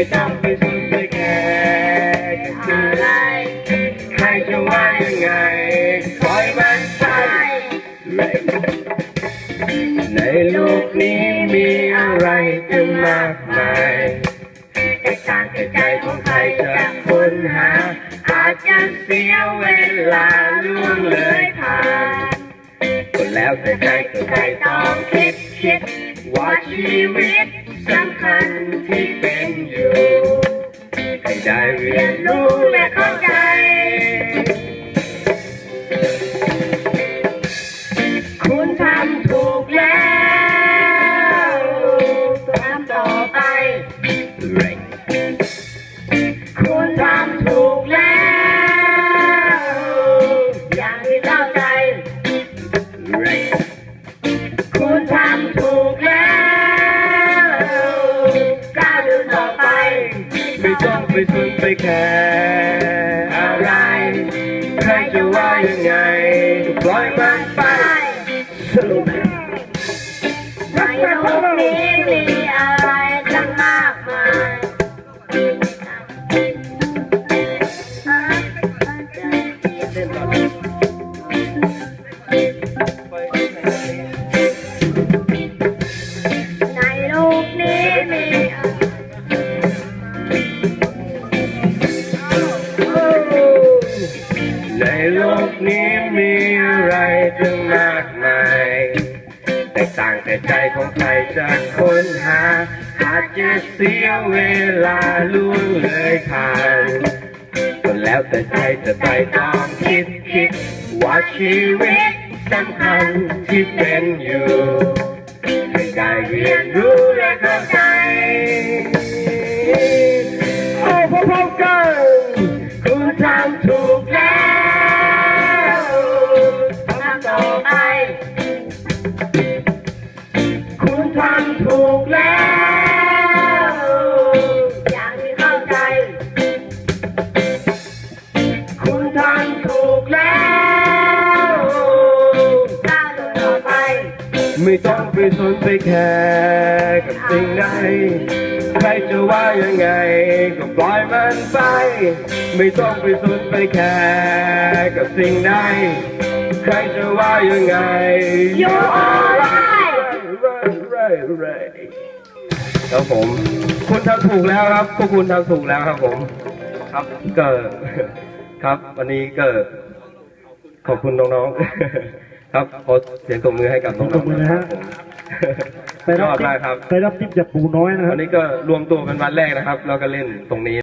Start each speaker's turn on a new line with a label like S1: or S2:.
S1: ไม่ต้องไปสนไปแคร์อะไรใครจะว่ายังไงปล่อยมันไปในโลกนี้มีอะไรตั้งมากมายแต่การแต่ใจของใครจะค้นหา อาจจะเสียเวลาล่วงเลยผ่านก็แล้วแต่ใจก็ใจต้องคิดคิดว่าชีวิต สำคัญที่เป็นอยู่ ให้ได้เรียนรู้และ ไม่ต้องไปสนไปแคร์อะไร ใครจะว่ายังไงก็ปล่อยมันไปสรุป
S2: ในโลกนี้มีอะไร มีอะไร
S1: ตั้งมากมายแต่ต่างแต่ใจของใครจะค้นหาอาจจะเสียเวลาล่วงเลยผ่านก็แล้วแต่ใจจะไปต้องคิดคิดว่าชีวิตสำคัญที่เป็นอยู่ให้ได้เรียนรู้และเข้าใจ ไม่ต้องไปสนไปแคร์กับสิ่งใดใครจะว่ายังไง ก็ปล่อยมันไป ไม่ต้องไปสนไปแคร์กับสิ่งใดใครจะว่ายังไง
S2: You alright
S1: ครับผม คุณทำถูกแล้วครับ พวกคุณทำถูกแล้วครับผม ครับเกิดครับ วันนี้เกิดขอบคุณน้องๆ ครับขอเสียงตบมือให้กับน้องๆ
S3: ตบมือนะฮะ
S1: ไปรอดมากครับ
S3: ไปรับทิปจากปู่น้อยนะค
S1: วั
S3: รับ
S1: นนี้ก็รวมตัวเป็นวันแรกนะครับแล้วก็เล่นตรงนี้